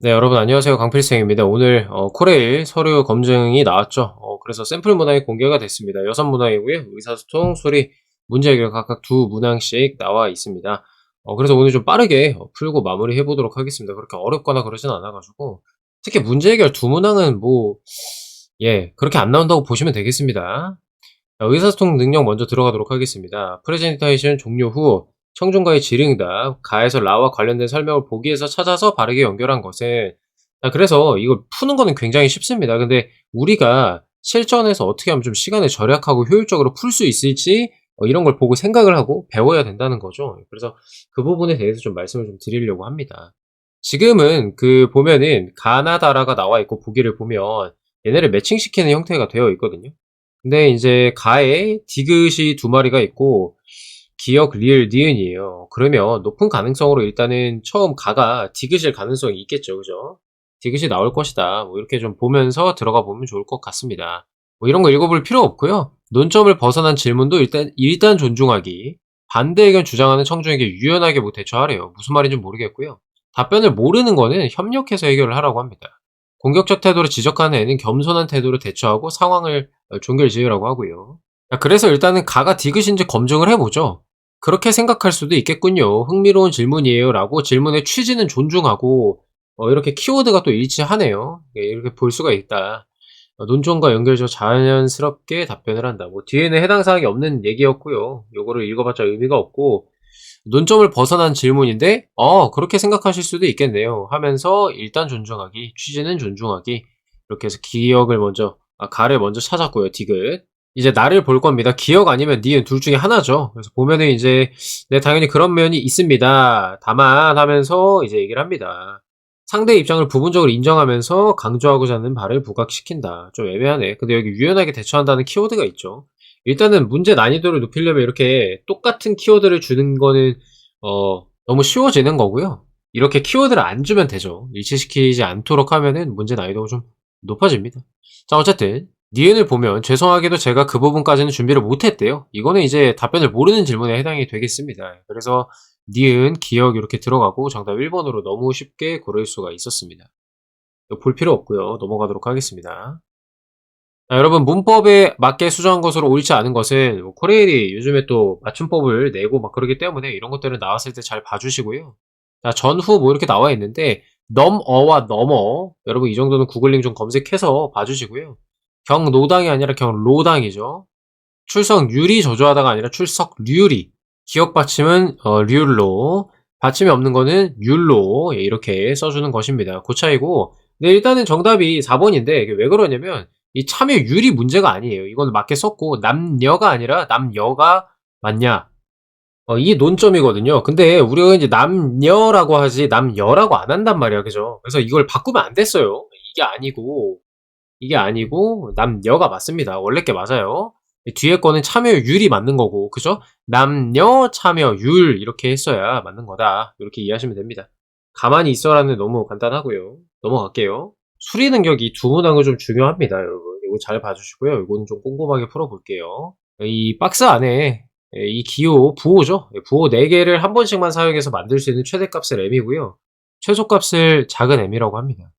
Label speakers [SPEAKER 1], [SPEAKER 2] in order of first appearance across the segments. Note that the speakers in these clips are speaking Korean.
[SPEAKER 1] 네, 여러분 안녕하세요. 강필생입니다. 오늘 어, 코레일 서류 검증이 나왔죠. 어, 그래서 샘플 문항이 공개가 됐습니다. 여섯 문항이고요. 의사소통, 수리, 문제 해결 각각 두 문항씩 나와 있습니다. 어, 그래서 오늘 좀 빠르게 어, 풀고 마무리해 보도록 하겠습니다. 그렇게 어렵거나 그러진 않아가지고 특히 문제 해결 두 문항은 뭐 예, 그렇게 안 나온다고 보시면 되겠습니다. 자, 의사소통 능력 먼저 들어가도록 하겠습니다. 프레젠테이션 종료 후 청중과의 질의응답, 가에서 라와 관련된 설명을 보기에서 찾아서 바르게 연결한 것은 자, 그래서 이걸 푸는 거는 굉장히 쉽습니다. 근데 우리가 실전에서 어떻게 하면 좀 시간을 절약하고 효율적으로 풀 수 있을지 어, 이런 걸 보고 생각을 하고 배워야 된다는 거죠. 그래서 그 부분에 대해서 좀 말씀을 좀 드리려고 합니다. 지금은 그 보면은 가나다라가 나와 있고 보기를 보면 얘네를 매칭시키는 형태가 되어 있거든요. 근데 이제 가에 디귿이 두 마리가 있고 기억, 리을, 니은이에요. 그러면 높은 가능성으로 일단은 처음 가가 디귿일 가능성이 있겠죠. 그죠? 디귿이 나올 것이다. 뭐 이렇게 좀 보면서 들어가 보면 좋을 것 같습니다. 뭐 이런 거 읽어볼 필요 없고요. 논점을 벗어난 질문도 일단 일단 존중하기. 반대 의견 주장하는 청중에게 유연하게 뭐 대처하래요. 무슨 말인지 모르겠고요. 답변을 모르는 거는 협력해서 해결을 하라고 합니다. 공격적 태도로 지적하는 애는 겸손한 태도로 대처하고 상황을 어, 종결 지으라고 하고요. 자, 그래서 일단은 가가 디귿인지 검증을 해보죠. 그렇게 생각할 수도 있겠군요. 흥미로운 질문이에요. 라고 질문의 취지는 존중하고, 어, 이렇게 키워드가 또 일치하네요. 예, 이렇게 볼 수가 있다. 어, 논점과 연결해서 자연스럽게 답변을 한다. 뭐, 뒤에는 해당 사항이 없는 얘기였고요. 요거를 읽어봤자 의미가 없고, 논점을 벗어난 질문인데, 어, 그렇게 생각하실 수도 있겠네요. 하면서, 일단 존중하기, 취지는 존중하기, 이렇게 해서 기억을 먼저, 아, 가를 먼저 찾았고요. 디귿. 이제 나를 볼 겁니다. 기억 아니면 니은 둘 중에 하나죠. 그래서 보면은 이제 네 당연히 그런 면이 있습니다. 다만 하면서 이제 얘기를 합니다. 상대 입장을 부분적으로 인정하면서 강조하고자 하는 바를 부각시킨다. 좀 애매하네. 근데 여기 유연하게 대처한다는 키워드가 있죠. 일단은 문제 난이도를 높이려면 이렇게 똑같은 키워드를 주는 거는 어 너무 쉬워지는 거고요. 이렇게 키워드를 안 주면 되죠. 일치시키지 않도록 하면은 문제 난이도가 좀 높아집니다. 자 어쨌든 니은을 보면 죄송하게도 제가 그 부분까지는 준비를 못했대요. 이거는 이제 답변을 모르는 질문에 해당이 되겠습니다. 그래서 니은, 기억 이렇게 들어가고 정답 1번으로 너무 쉽게 고를 수가 있었습니다. 볼 필요 없고요. 넘어가도록 하겠습니다. 자, 여러분 문법에 맞게 수정한 것으로 옳지 않은 것은 뭐 코레일이 요즘에 또 맞춤법을 내고 막 그러기 때문에 이런 것들은 나왔을 때 잘 봐주시고요. 자 전후 뭐 이렇게 나와 있는데 넘어와 넘어 여러분 이 정도는 구글링 좀 검색해서 봐주시고요. 경노당이 아니라 경로당이죠. 출석 률이 저조하다가 아니라 출석 률이. 기억 받침은 어, 률로, 받침이 없는 거는 율로 예, 이렇게 써주는 것입니다. 그 차이고 네, 일단은 정답이 4번인데 왜 그러냐면 이 참여율이 문제가 아니에요. 이건 맞게 썼고 남녀가 아니라 남여가 맞냐 어, 이 논점이거든요. 근데 우리가 이제 남녀라고 하지 남여라고 안 한단 말이야, 그죠? 그래서 이걸 바꾸면 안 됐어요. 이게 아니고 이게 아니고 남녀가 맞습니다. 원래 게 맞아요. 뒤에 거는 참여율이 맞는 거고, 그죠? 남녀 참여율 이렇게 했어야 맞는 거다. 이렇게 이해하시면 됩니다. 가만히 있어라는 너무 간단하고요. 넘어갈게요. 수리 능력이 두 문항은 좀 중요합니다, 여러분. 이거 잘 봐주시고요. 이거는 좀 꼼꼼하게 풀어볼게요. 이 박스 안에 이 기호, 부호죠. 부호 4개를 한 번씩만 사용해서 만들 수 있는 최대값을 m이고요. 최소값을 작은 m이라고 합니다.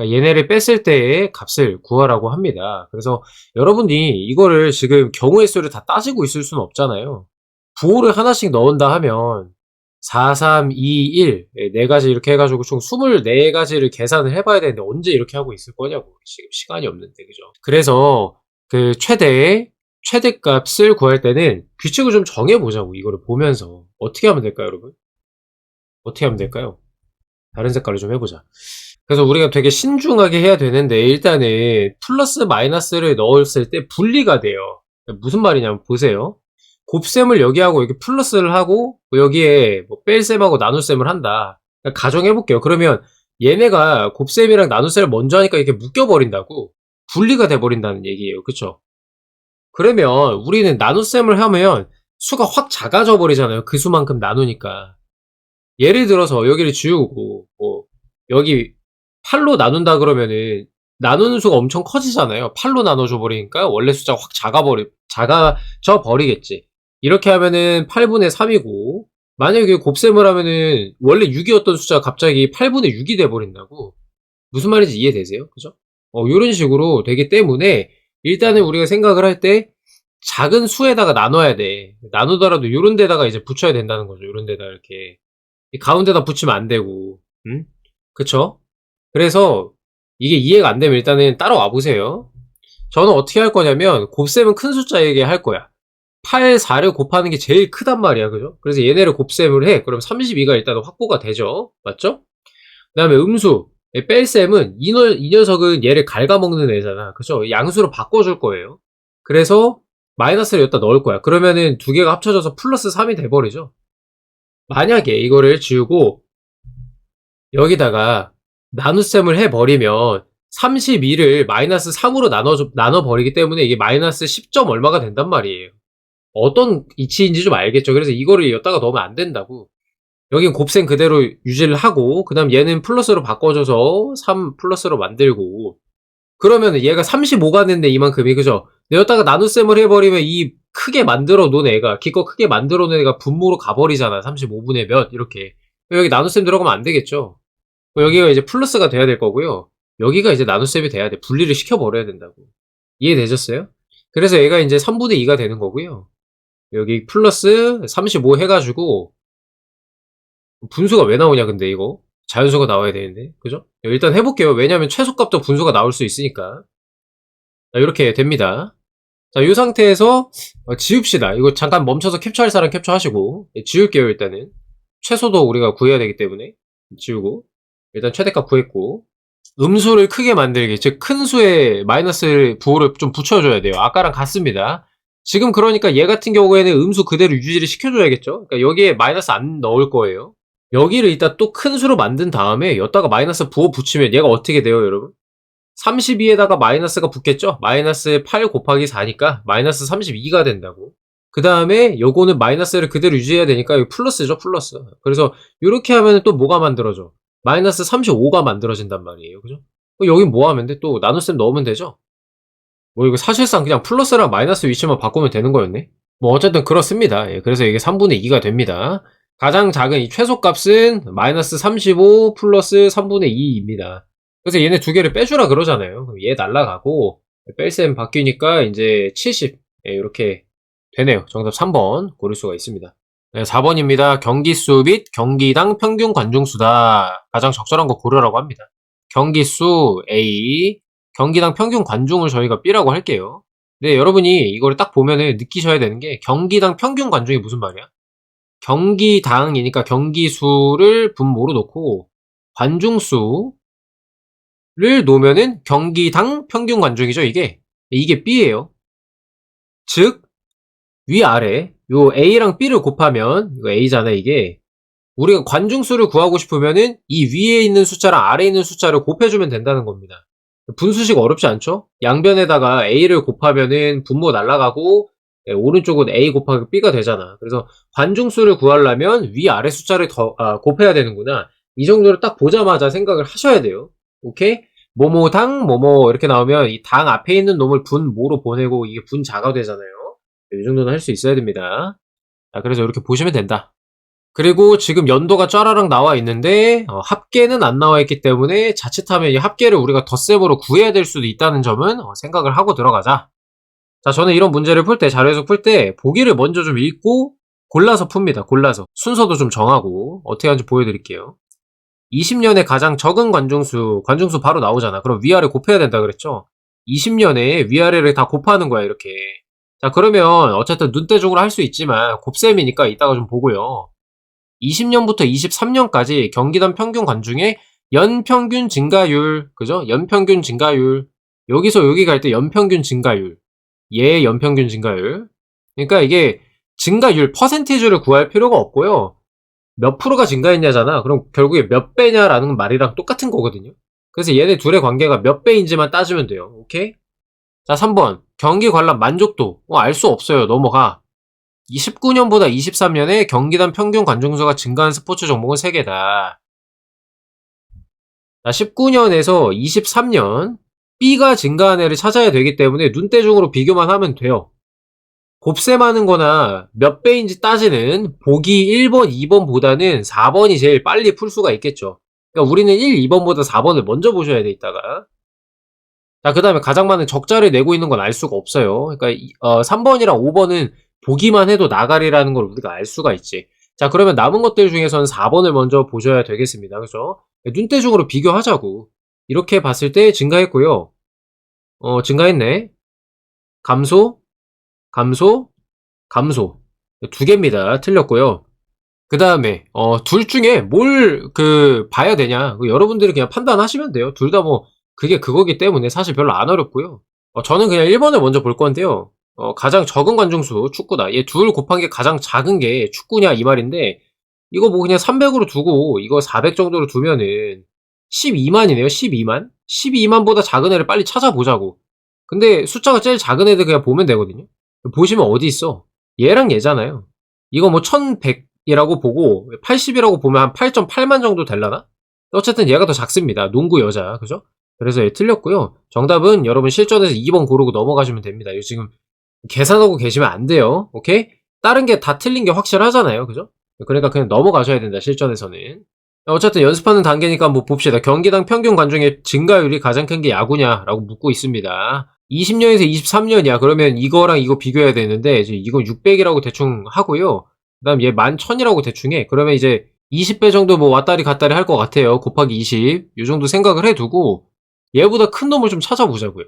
[SPEAKER 1] 그러니까 얘네를 뺐을 때의 값을 구하라고 합니다. 그래서 여러분이 이거를 지금 경우의 수를 다 따지고 있을 수는 없잖아요. 부호를 하나씩 넣은다 하면 4, 3, 2, 1, 네 가지 이렇게 해가지고 총 24가지를 계산을 해봐야 되는데 언제 이렇게 하고 있을 거냐고. 지금 시간이 없는데, 그죠? 그래서 그 최대, 최대 값을 구할 때는 규칙을 좀 정해보자고, 이거를 보면서. 어떻게 하면 될까요, 여러분? 어떻게 하면 될까요? 다른 색깔로 좀 해보자. 그래서 우리가 되게 신중하게 해야 되는데 일단은 플러스 마이너스를 넣었을 때 분리가 돼요. 무슨 말이냐면 보세요. 곱셈을 여기 하고 여기 플러스를 하고 뭐 여기에 뭐 뺄셈하고 나눗셈을 한다. 그러니까 가정해 볼게요. 그러면 얘네가 곱셈이랑 나눗셈을 먼저 하니까 이렇게 묶여 버린다고 분리가 돼 버린다는 얘기예요. 그쵸 그러면 우리는 나눗셈을 하면 수가 확 작아져 버리잖아요. 그 수만큼 나누니까. 예를 들어서 여기를 지우고 뭐 여기 8로 나눈다 그러면은 나누는 수가 엄청 커지잖아요. 8로 나눠줘 버리니까 원래 숫자가 확 작아버리, 작아져 버리겠지. 이렇게 하면은 8분의 3이고, 만약에 곱셈을 하면은 원래 6이었던 숫자가 갑자기 8분의 6이 돼버린다고. 무슨 말인지 이해되세요? 그죠? 어, 요런 식으로 되기 때문에 일단은 우리가 생각을 할 때 작은 수에다가 나눠야 돼. 나누더라도 요런 데다가 이제 붙여야 된다는 거죠. 요런 데다 이렇게. 이 가운데다 붙이면 안 되고. 음? 그쵸? 그래서 이게 이해가 안 되면 일단은 따라와 보세요. 저는 어떻게 할 거냐면 곱셈은 큰 숫자에게 할 거야. 8, 4를 곱하는 게 제일 크단 말이야. 그죠? 그래서 얘네를 곱셈을 해. 그럼 32가 일단 확보가 되죠. 맞죠? 그 다음에 음수. 이 뺄셈은 이, 녀, 이 녀석은 얘를 갉아먹는 애잖아. 그죠? 양수로 바꿔줄 거예요. 그래서 마이너스를 여기다 넣을 거야. 그러면은 두 개가 합쳐져서 플러스 3이 돼버리죠. 만약에 이거를 지우고 여기다가 나눗셈을 해버리면 32를 마이너스 3으로 나눠, 나눠버리기 때문에 이게 마이너스 10점 얼마가 된단 말이에요. 어떤 이치인지 좀 알겠죠. 그래서 이거를 여기다가 넣으면 안 된다고. 여긴 곱셈 그대로 유지를 하고, 그 다음 얘는 플러스로 바꿔줘서 3 플러스로 만들고, 그러면 얘가 35가 됐는데 이만큼이, 그죠? 여기다가 나눗셈을 해버리면 이 크게 만들어 놓은 애가, 기껏 크게 만들어 놓은 애가 분모로 가버리잖아. 35분의 몇, 이렇게. 여기 나눗셈 들어가면 안 되겠죠? 여기가 이제 플러스가 돼야 될 거고요. 여기가 이제 나눗셈이 돼야 돼. 분리를 시켜버려야 된다고. 이해되셨어요? 그래서 얘가 이제 3분의 2가 되는 거고요. 여기 플러스 35 해가지고 분수가 왜 나오냐 근데 이거 자연수가 나와야 되는데 그죠? 일단 해볼게요 왜냐면 최소값도 분수가 나올 수 있으니까 자 이렇게 됩니다 자 이 상태에서 어, 지웁시다 이거 잠깐 멈춰서 캡처할 사람 캡처하시고 예, 지울게요 일단은 최소도 우리가 구해야 되기 때문에 지우고 일단 최대값 구했고 음수를 크게 만들기 즉 큰 수에 마이너스 부호를 좀 붙여줘야 돼요 아까랑 같습니다 지금 그러니까 얘 같은 경우에는 음수 그대로 유지를 시켜줘야겠죠? 그러니까 여기에 마이너스 안 넣을 거예요. 여기를 이따 또 큰 수로 만든 다음에 여기다가 마이너스 부호 붙이면 얘가 어떻게 돼요, 여러분? 32에다가 마이너스가 붙겠죠? 마이너스 8 곱하기 4니까 마이너스 32가 된다고. 그 다음에 요거는 마이너스를 그대로 유지해야 되니까 플러스죠, 플러스. 그래서 이렇게 하면 또 뭐가 만들어져? 마이너스 35가 만들어진단 말이에요. 그죠? 여기 뭐 하면 돼? 또 나눗셈 넣으면 되죠? 뭐 이거 사실상 그냥 플러스랑 마이너스 위치만 바꾸면 되는 거였네? 뭐 어쨌든 그렇습니다. 예, 그래서 이게 3분의 2가 됩니다. 가장 작은 이 최소값은 마이너스 35 플러스 3분의 2입니다. 그래서 얘네 두 개를 빼주라 그러잖아요. 그럼 얘 날라가고 뺄셈 바뀌니까 이제 70 예, 이렇게 되네요. 정답 3번 고를 수가 있습니다. 네, 4번입니다. 경기수 및 경기당 평균 관중수다. 가장 적절한 거 고르라고 합니다. 경기수 A, 경기당 평균 관중을 저희가 B라고 할게요. 근데 여러분이 이거를 딱 보면은 느끼셔야 되는 게 경기당 평균 관중이 무슨 말이야? 경기당이니까 경기수를 분모로 놓고 관중수를 놓으면은 경기당 평균 관중이죠, 이게. 이게 B예요. 즉 위아래 요 A랑 B를 곱하면 이거 A잖아, 이게. 우리가 관중수를 구하고 싶으면은 이 위에 있는 숫자랑 아래에 있는 숫자를 곱해주면 된다는 겁니다. 분수식 어렵지 않죠? 양변에다가 a를 곱하면은 분모 날라가고 예, 오른쪽은 a 곱하기 b가 되잖아. 그래서 관중수를 구하려면 위 아래 숫자를 더 아, 곱해야 되는구나. 이 정도를 딱 보자마자 생각을 하셔야 돼요. 오케이? 모모당 모모 이렇게 나오면 이 당 앞에 있는 놈을 분모로 보내고 이게 분자가 되잖아요. 이 정도는 할 수 있어야 됩니다. 자, 그래서 이렇게 보시면 된다. 그리고 지금 연도가 짜라랑 나와 있는데 어, 합계는 안 나와 있기 때문에 자칫하면 이 합계를 우리가 덧셈으로 구해야 될 수도 있다는 점은 어, 생각을 하고 들어가자. 자, 저는 이런 문제를 풀 때, 자료에서 풀 때 보기를 먼저 좀 읽고 골라서 풉니다. 골라서. 순서도 좀 정하고 어떻게 하는지 보여드릴게요. 20년에 가장 적은 관중수, 관중수 바로 나오잖아. 그럼 위아래 곱해야 된다 그랬죠? 20년에 위아래를 다 곱하는 거야, 이렇게. 자, 그러면 어쨌든 눈대중으로 할 수 있지만 곱셈이니까 이따가 좀 보고요. 20년부터 23년까지 경기단 평균 관중의 연평균 증가율, 그죠? 연평균 증가율. 여기서 여기 갈 때 연평균 증가율. 얘 연평균 증가율. 그러니까 이게 증가율, 퍼센티지를 구할 필요가 없고요. 몇 프로가 증가했냐잖아. 그럼 결국에 몇 배냐라는 말이랑 똑같은 거거든요. 그래서 얘네 둘의 관계가 몇 배인지만 따지면 돼요. 오케이? 자, 3번. 경기 관람 만족도. 어, 알 수 없어요. 넘어가. 19년보다 23년에 경기단 평균 관중수가 증가한 스포츠 종목은 3개다. 19년에서 23년 B가 증가한 애를 찾아야 되기 때문에 눈대중으로 비교만 하면 돼요. 곱셈 하는 거나 몇 배인지 따지는 보기 1번, 2번보다는 4번이 제일 빨리 풀 수가 있겠죠. 그러니까 우리는 1, 2번보다 4번을 먼저 보셔야 돼 있다가. 자, 그 다음에 가장 많은 적자를 내고 있는 건 알 수가 없어요. 그러니까 이- 어, 3번이랑 5번은 보기만 해도 나가리라는 걸 우리가 알 수가 있지. 자, 그러면 남은 것들 중에서는 4번을 먼저 보셔야 되겠습니다. 그죠? 눈대중으로 비교하자고. 이렇게 봤을 때 증가했고요. 어, 증가했네. 감소, 감소, 감소. 두 개입니다. 틀렸고요. 그 다음에, 어, 둘 중에 뭘, 그, 봐야 되냐. 그 여러분들이 그냥 판단하시면 돼요. 둘 다 뭐, 그게 그거기 때문에 사실 별로 안 어렵고요. 어, 저는 그냥 1번을 먼저 볼 건데요. 어, 가장 적은 관중수, 축구다. 얘 둘 곱한 게 가장 작은 게 축구냐, 이 말인데, 이거 뭐 그냥 300으로 두고, 이거 400 정도로 두면은, 12만이네요, 12만? 12만보다 작은 애를 빨리 찾아보자고. 근데 숫자가 제일 작은 애들 그냥 보면 되거든요. 보시면 어디 있어? 얘랑 얘잖아요. 이거 뭐 1100이라고 보고 80이라고 보면 한 8.8만 정도 될라나? 어쨌든 얘가 더 작습니다. 농구 여자. 그죠? 그래서 얘 틀렸고요. 정답은 여러분 실전에서 2번 고르고 넘어가시면 됩니다. 이거 지금 계산하고 계시면 안 돼요. 오케이? 다른 게 다 틀린 게 확실하잖아요. 그죠? 그러니까 그냥 넘어가셔야 된다. 실전에서는. 어쨌든 연습하는 단계니까 뭐 봅시다. 경기당 평균 관중의 증가율이 가장 큰 게 야구냐라고 묻고 있습니다. 20년에서 23년이야. 그러면 이거랑 이거 비교해야 되는데 이제 이거 600이라고 대충 하고요. 그다음 얘 11,000이라고 대충 해. 그러면 이제 20배 정도 뭐 왔다리 갔다리 할 것 같아요. 곱하기 20. 이 정도 생각을 해두고 얘보다 큰 놈을 좀 찾아보자고요.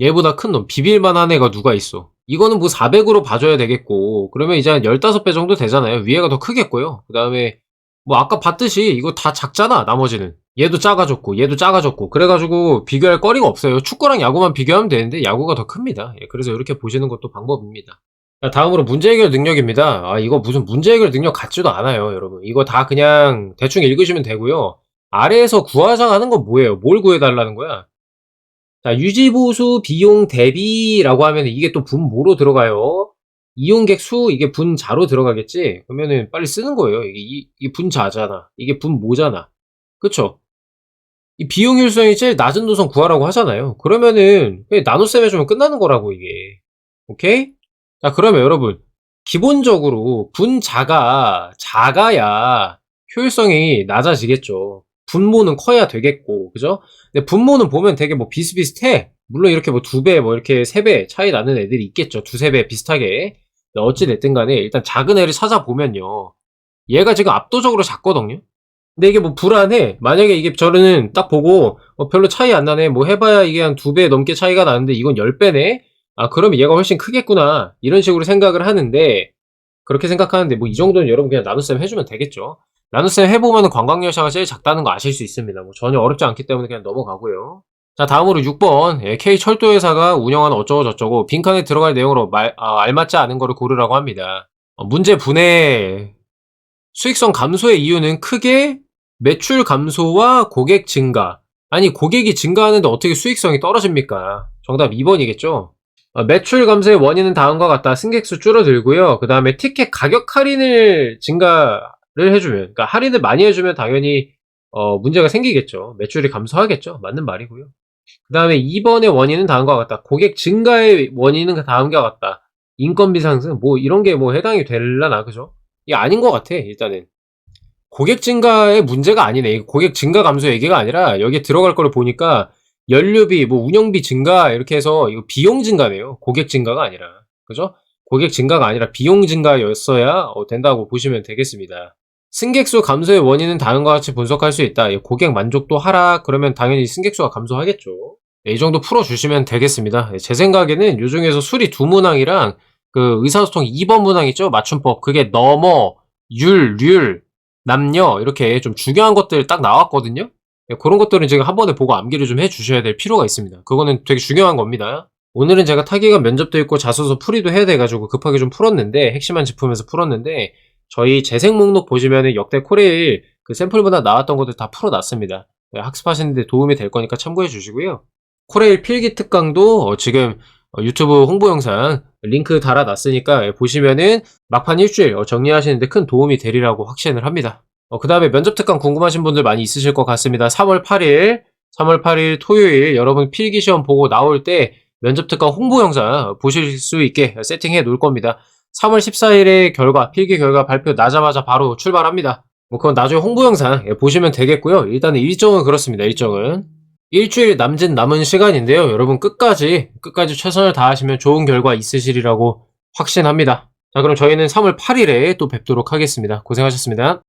[SPEAKER 1] 얘보다 큰 놈. 비빌만한 애가 누가 있어. 이거는 뭐 400으로 봐줘야 되겠고 그러면 이제 한 15배 정도 되잖아요. 위에가 더 크겠고요. 그 다음에 뭐 아까 봤듯이 이거 다 작잖아 나머지는 얘도 작아졌고 얘도 작아졌고 그래가지고 비교할 거리가 없어요 축구랑 야구만 비교하면 되는데 야구가 더 큽니다 예, 그래서 이렇게 보시는 것도 방법입니다 자, 다음으로 문제 해결 능력입니다 아 이거 무슨 문제 해결 능력 같지도 않아요 여러분 이거 다 그냥 대충 읽으시면 되고요 아래에서 구하장 하는 건 뭐예요 뭘 구해달라는 거야 자 유지보수 비용 대비라고 하면 이게 또 분모로 들어가요 이용객 수 이게 분자로 들어가겠지? 그러면은 빨리 쓰는 거예요. 이게, 이- 이게 분자잖아. 이게 분모잖아. 그쵸? 이 비용 효율성이 제일 낮은 노선 구하라고 하잖아요. 그러면은 그냥 나눗셈 해주면 끝나는 거라고 이게. 오케이? 자 그러면 여러분 기본적으로 분자가 작아야 효율성이 낮아지겠죠. 분모는 커야 되겠고, 그죠? 근데 분모는 보면 되게 뭐 비슷비슷해. 물론 이렇게 뭐 두 배, 뭐 이렇게 세 배 차이 나는 애들이 있겠죠. 두세 배 비슷하게. 어찌됐든 간에 일단 작은 애를 찾아보면요. 얘가 지금 압도적으로 작거든요? 근데 이게 뭐 불안해. 만약에 이게 저는 딱 보고 어, 별로 차이 안 나네. 뭐 해봐야 이게 한 두 배 넘게 차이가 나는데 이건 10배네? 아, 그러면 얘가 훨씬 크겠구나. 이런 식으로 생각을 하는데 그렇게 생각하는데 뭐 이 정도는 여러분 그냥 나눗셈 해주면 되겠죠. 나눗셈 해보면 관광열차가 제일 작다는 거 아실 수 있습니다. 뭐 전혀 어렵지 않기 때문에 그냥 넘어가고요. 자 다음으로 6번 예, K철도회사가 운영하는 어쩌고 저쩌고 빈칸에 들어갈 내용으로 말, 아, 알맞지 않은 거를 고르라고 합니다. 어, 문제 분해 수익성 감소의 이유는 크게 매출 감소와 고객 증가 아니 고객이 증가하는데 어떻게 수익성이 떨어집니까? 정답 2번이겠죠? 어, 매출 감소의 원인은 다음과 같다. 승객수 줄어들고요. 그 다음에 티켓 가격 할인을 증가를 해주면, 그러니까 할인을 많이 해주면 당연히 어, 문제가 생기겠죠. 매출이 감소하겠죠. 맞는 말이고요. 그 다음에 2번의 원인은 다음과 같다. 고객 증가의 원인은 다음과 같다. 인건비 상승, 뭐 이런 게 뭐 해당이 될라나, 그죠? 이게 아닌 것 같아, 일단은. 고객 증가의 문제가 아니네. 고객 증가 감소 얘기가 아니라 여기에 들어갈 거를 보니까 연료비, 뭐 운영비 증가 이렇게 해서 이거 비용 증가네요. 고객 증가가 아니라. 그죠? 고객 증가가 아니라 비용 증가였어야 어, 된다고 보시면 되겠습니다. 승객수 감소의 원인은 다음과 같이 분석할 수 있다. 이 고객 만족도 하락 그러면 당연히 승객수가 감소하겠죠. 네, 이 정도 풀어주시면 되겠습니다. 네, 제 생각에는 요 중에서 수리 두 문항이랑 그 의사소통 2번 문항 있죠? 맞춤법. 그게 넘어, 율, 률, 남녀 이렇게 좀 중요한 것들 딱 나왔거든요. 네, 그런 것들은 제가 한 번에 보고 암기를 좀 해주셔야 될 필요가 있습니다. 그거는 되게 중요한 겁니다. 오늘은 제가 타기가 면접도 있고 자소서 풀이도 해야 돼가지고 급하게 좀 풀었는데 핵심만 짚으면서 풀었는데 저희 재생 목록 보시면은 역대 코레일 그 샘플보다 나왔던 것들 다 풀어놨습니다. 네, 학습하시는데 도움이 될 거니까 참고해 주시고요. 코레일 필기 특강도 어, 지금 어, 유튜브 홍보 영상 링크 달아놨으니까 예, 보시면은 막판 일주일 어, 정리하시는데 큰 도움이 되리라고 확신을 합니다. 그 다음에 면접 특강 궁금하신 분들 많이 있으실 것 같습니다. 3월 8일, 3월 8일 토요일 여러분 필기 시험 보고 나올 때 면접 특강 홍보 영상 보실 수 있게 세팅해 놓을 겁니다. 3월 14일에 결과, 필기 결과 발표 나자마자 바로 출발합니다. 뭐 그건 나중에 홍보 영상 예, 보시면 되겠고요. 일단은 일정은 그렇습니다. 일정은 일주일 남짓 남은 시간인데요. 여러분 끝까지 끝까지 최선을 다하시면 좋은 결과 있으시리라고 확신합니다. 자, 그럼 저희는 3월 8일에 또 뵙도록 하겠습니다. 고생하셨습니다.